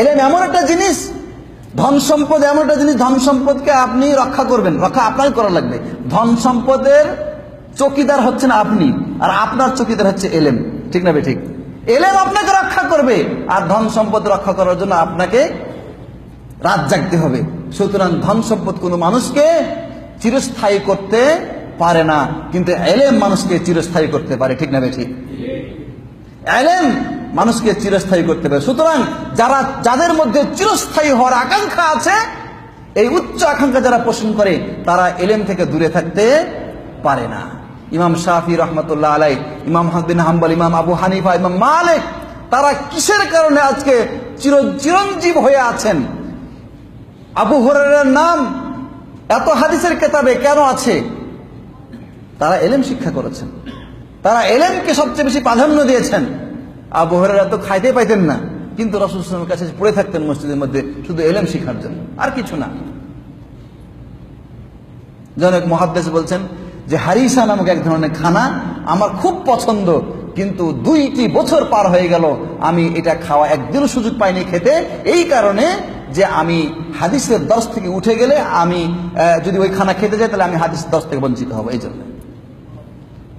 এলেম এমন একটা জিনিস, ধন সম্পদ, এমন একটা জিনিস, ধন সম্পদকে আপনি রক্ষা করবেন, রক্ষা আপনার করা লাগবে। ধন সম্পদের চকিদার হচ্ছেন আপনি, আর আপনার চকিদার হচ্ছে এলেম। ঠিক না ঠিক? এলেম আপনাকে রক্ষা করবে, আর ধন সম্পদ রক্ষা করার জন্য আপনাকে রাত জাগতে হবে। সুতরাং ধন সম্পদ কোনো মানুষকে চিরস্থায়ী করতে পারে না, কিন্তু এলেম মানুষকে চিরস্থায়ী করতে পারে। ঠিক না ঠিক? এলেম মানুষকে চিরস্থায়ী করতে পারে। সুতরাং যারা, যাদের মধ্যে চিরস্থায়ী হওয়ার আকাঙ্ক্ষা আছে, এই উচ্চ আকাঙ্ক্ষা যারা পোষণ করে, তারা এলেম থেকে দূরে থাকতে পারে না। ইমাম শাহি রহমতুল্লাহ আলাই ইমাম হাদিন হাম্বল, ইমাম আবু হানিফা, ইমাম মালিক, তারা কিসের কারণে আজকে চির, চিরঞ্জীব হয়ে আছেন? আবু হরের নাম এত হাদিসের কেতাবে কেন আছে? তারা এলেম শিক্ষা করেছেন। তারা এলেমকে সবচেয়ে বেশি প্রাধান্য দিয়েছেন। আবু হরেরা তো খাইতে পাইতেন না। কিন্তু রসুল ইসলামের কাছে পড়ে থাকতেন মসজিদের মধ্যে শুধু এলেম শিখার জন্য, আর কিছু না। জনক মহাদ্দেশ বলছেন যে, হারিসা নামক এক ধরনের খানা আমার খুব পছন্দ, কিন্তু দুইটি বছর পার হয়ে গেল, আমি এটা খাওয়া একদিনও সুযোগ পাইনি খেতে। এই কারণে যে, আমি হাদিসের দশ থেকে উঠে গেলে আমি যদি ওই খানা খেতে যাই, তাহলে আমি হাদিস দশ থেকে বঞ্চিত হব, এই জন্য।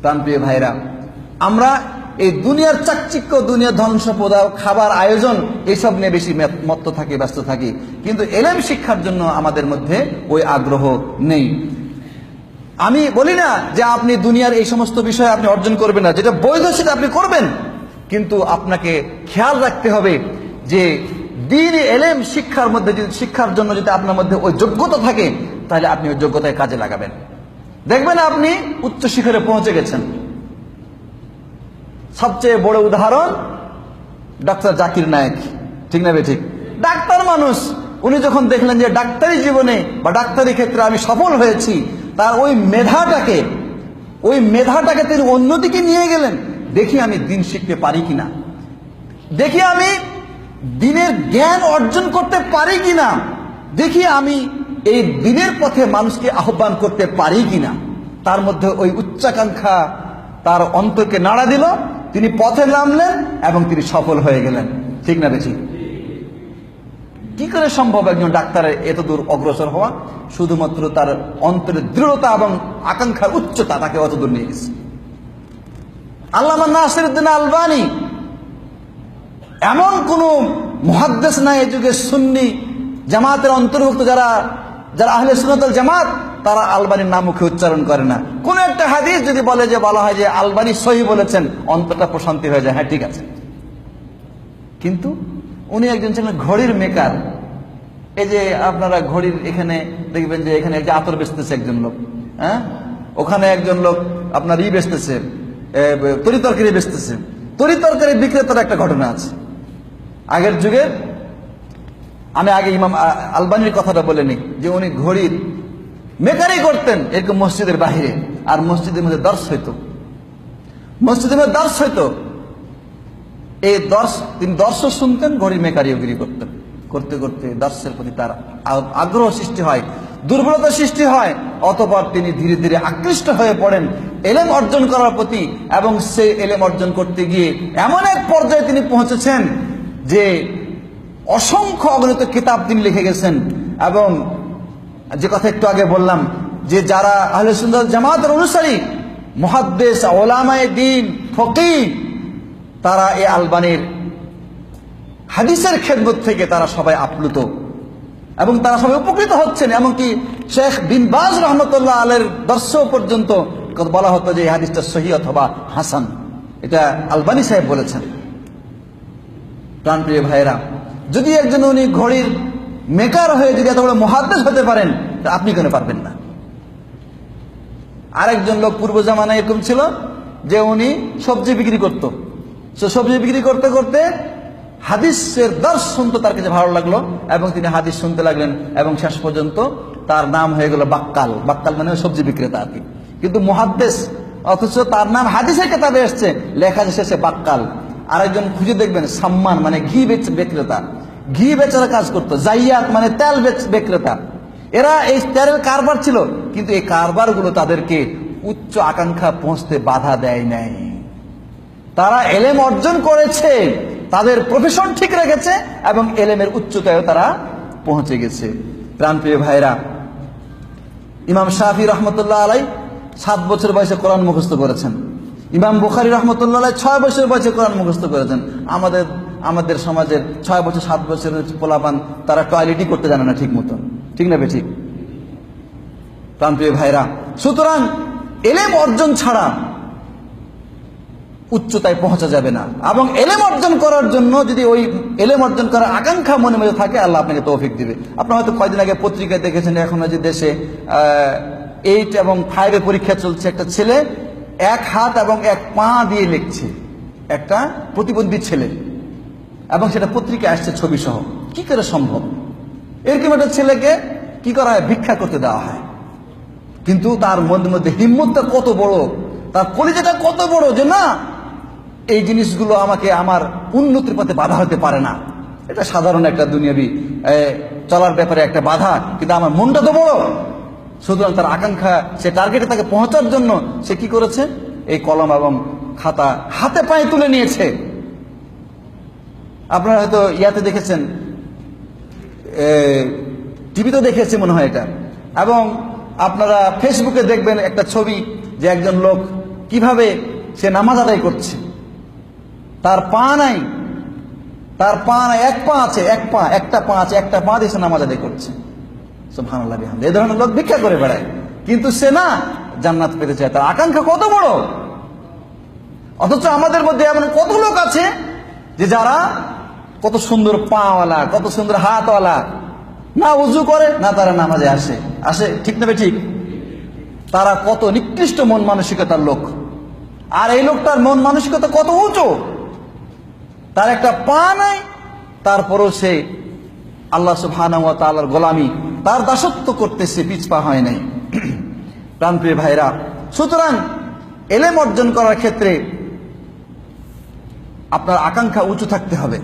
প্রাণপ্রিয় ভাইরা আমরা এই দুনিয়ার চাকচিক্য দুনিয়ার ধ্বংস প্রদাহ খাবার আয়োজন এইসব নিয়ে বেশি মেত- মত্ত থাকি, ব্যস্ত থাকি। কিন্তু এলেম শিক্ষার জন্য আমাদের মধ্যে ওই আগ্রহ নেই। আমি বলি না যে আপনি দুনিয়ার এই সমস্ত বিষয় আপনি অর্জন করবেন না। যেটা বৈধ সেটা আপনি করবেন। কিন্তু আপনাকে খেয়াল রাখতে হবে যে দিন এলেম শিক্ষার মধ্যে যদি শিক্ষার জন্য যদি আপনার মধ্যে ওই যোগ্যতা থাকে, তাহলে আপনি ওই যোগ্যতায় কাজে লাগাবেন। দেখবেন আপনি উচ্চ শিখরে পৌঁছে গেছেন। সবচেয়ে বড় উদাহরণ ডাক্তার জাকির নায়েক। ঠিক না ঠিক? ডাক্তার মানুষ। উনি যখন দেখলেন যে ডাক্তারি জীবনে বা ডাক্তারি ক্ষেত্রে আমি সফল হয়েছি, তার ওই মেধাটাকে ওই মেধাটাকে তিনি অন্যদিকে নিয়ে গেলেন। দেখি আমি দিন শিখতে পারি কিনা। দেখি আমি দিনের জ্ঞান অর্জন করতে পারি কিনা। দেখি আমি এই দিনের পথে মানুষকে আহ্বান করতে পারি কিনা। তার মধ্যে ওই উচ্চাকাঙ্ক্ষা তার অন্তরকে নাড়া দিল। তিনি পথে নামলেন এবং তিনি সফল হয়ে গেলেন। ঠিক না বেশি? কি করে সম্ভব একজন ডাক্তারের এত দূর অগ্রসর হওয়া? শুধুমাত্র তার অন্তরের দৃঢ়তা এবং আকাঙ্ক্ষার উচ্চতা তাকে অত দূর নিয়ে গেছে। আল্লাহ নাসিরুদ্দিন আলবানী এমন কোন মহাদ্দেশ নাই যুগে সুন্নি জামাতের অন্তর্ভুক্ত যারা যারা আহলে সুনতল জামাত তারা আলবানির নাম মুখে উচ্চারণ করে না। কোন একটা হাদিস যদি বলে যে, বলা হয় যে আলবানি সহি বলেছেন, অন্তরটা প্রশান্তি হয়ে যায়। হ্যাঁ ঠিক আছে। কিন্তু উনি একজন ছিলেন ঘড়ির মেকার। এই যে আপনারা ঘড়ির এখানে দেখবেন যে এখানে একটা আতর বেচতেছে একজন লোক হ্যাঁ? ওখানে একজন লোক আপনার ই বেচতেছে তরি তরকারি বেচতেছে। তরি তরকারি বিক্রেতার একটা ঘটনা আছে। আগের যুগে, আমি আগে ইমাম আলবানির কথাটা বলেনি যে উনি ঘড়ির মেকারি করতেন এরকম মসজিদের বাহিরে, আর মসজিদের মধ্যে দর্শ হইতো। মসজিদের মধ্যে দর্শ হইতো। এই দর্শ, তিনি দর্শ শুনতেন ঘড়ির মেকারিওগিরি করতেন। করতে করতে দর্শের প্রতি তার আগ্রহ সৃষ্টি হয়, দুর্বলতা সৃষ্টি হয়, অতপর তিনি ধীরে ধীরে আকৃষ্ট হয়ে পড়েন। এলেম অর্জন করার প্রতি এবং সে এলেম অর্জন করতে গিয়ে এমন এক পর্যায়ে তিনি পৌঁছেছেন যে অসংখ্য অগণিত কিতাব তিনি লিখে গেছেন এবং যে কথা একটু আগে বললাম, যে যারা আহলে সুন্দর জামাতের অনুসারী মহাদ্দেশ ওলামায় দিন ফকির তারা এই আলবানির হাদিসের খেদমত থেকে তারা সবাই আপ্লুত এবং তারা সবাই উপকৃত হচ্ছেন। এমনকি শেখ বিন বাজ রহমতুল্লাহ আলের দর্শ পর্যন্ত বলা হতো যে এই হাদিসটা সহি অথবা হাসান। এটা আলবানি সাহেব বলেছেন। প্রাণপ্রিয় ভাইয়েরা, যদি একজন উনি ঘড়ির মেকার হয়ে যদি এত বড় মহাদ্দেশ হতে পারেন, তা আপনি কেন পারবেন না? আরেকজন লোক পূর্ব জামানায় এরকম ছিল যে উনি সবজি বিক্রি করত। সে সবজি বিক্রি করতে করতে হাদিসের দর্শ শুনতে তার কাছে ভালো লাগল এবং তিনি হাদিস শুনতে লাগলেন এবং শেষ পর্যন্ত তার নাম হয়ে গেল বাক্কাল। বাক্কাল মানে সবজি বিক্রেতা আর কি। কিন্তু মহাদ্দেশ, অথচ তার নাম হাদিসের কেতাবে এসছে, লেখা শেষে বাক্কাল। আরেকজন খুঁজে দেখবেন সম্মান মানে ঘি বিক্রেতা। ঘি বেচার কাজ করতো, জাইয়াত মানে তেল বিক্রেতা। এরা এই তেলের কারবার ছিল, কিন্তু এই কারবারগুলো তাদেরকে উচ্চ আকাঙ্ক্ষা পৌঁছতে বাধা দেয় নাই। তারা এলেম অর্জন করেছে, তাদের প্রফেশন ঠিক রেখেছে, এবং এলেমের উচ্চতায়ও তারা পৌঁছে গেছে। প্রাণপ্রিয় ভাইরা, ইমাম শাহি রহমতুল্লাহ আলাই সাত বছর বয়সে কোরআন মুখস্থ করেছেন। ইমাম বুখারি রহমতুল্লাহ ছয় বছর বয়সে কোরআন মুখস্থ করেছেন। আমাদের আমাদের সমাজের ছয় বছর, সাত বছরের পোলাপান তারা টয়লেটই করতে জানে না ঠিক মতো ঠিক না ঠিক প্রাণপ্রিয় ভাইরা, সুতরাং এলেম অর্জন ছাড়া উচ্চতায় পৌঁছা যাবে না। এবং এলেম অর্জন করার জন্য যদি ওই এলেম অর্জন করার আকাঙ্ক্ষা মনে মধ্যে থাকে, আল্লাহ আপনাকে তৌফিক দিবে। আপনার হয়তো কয়দিন আগে পত্রিকায় দেখেছেন, এখন যে দেশে এইট এবং ফাইভে পরীক্ষা চলছে একটা ছেলে এক হাত এবং এক পা দিয়ে লিখছে একটা প্রতিবন্ধী ছেলে। এবং সেটা পত্রিকায় আসছে ছবি সহ কি করে সম্ভব? এরকম একটা ছেলেকে কি করা হয়? ভিক্ষা করতে দেওয়া হয়। কিন্তু তার মধ্যে মধ্যে হিম্মতটা কত বড়? তার কলিজাটা কত বড় যে না, এই জিনিসগুলো আমাকে আমার উন্নতির পথে বাধা হতে পারে না। এটা সাধারণ একটা দুনিয়াবি চলার ব্যাপারে একটা বাধা, কিন্তু আমার মনটা তো বড়। সুতরাং তার আকাঙ্ক্ষা, সে টার্গেটে তাকে পৌঁছার জন্য সে কি করেছে? এই কলম এবং খাতা হাতে পায়ে তুলে নিয়েছে। আপনারা হয়তো ইয়াতে দেখেছেন টিভিতেও দেখেছে মনে হয় এটা। এবং আপনারা ফেসবুকে দেখবেন একটা ছবি যে একজন লোক কীভাবে সে নামাজ আদায় করছে। তার পা নাই, তার পা নাই, এক পা আছে, এক পা, একটা পা আছে, একটা পা দিয়ে সে নামাজ আদায় করছে। এই ধরনের লোক ভিক্ষা করে বেড়ায়। কিন্তু সে না জান্নাত পেতে চায়। তার আকাঙ্ক্ষা কত বড়? অথচ আমাদের মধ্যে এমন কত লোক আছে যে যারা কত সুন্দর পাওয়ালা, কত সুন্দর হাতওয়ালা, না উজু করে, না তারা নামাজে আসে। আসে ঠিক না ঠিক? তারা কত নিকৃষ্ট মন মানসিকতার লোক। আর এই লোকটার মন মানসিকতা কত উঁচু? তার একটা পা নাই, তারপরও সে আল্লাহ সুবহানাহু ওয়া গোলামি তার দাসত্ব করতেছে, পিছপা হয় নাই। প্রাণপ্রিয় ভাইরা, সুতরাং এলেম অর্জন করার ক্ষেত্রে আপনার আকাঙ্ক্ষা উঁচু থাকতে হবে।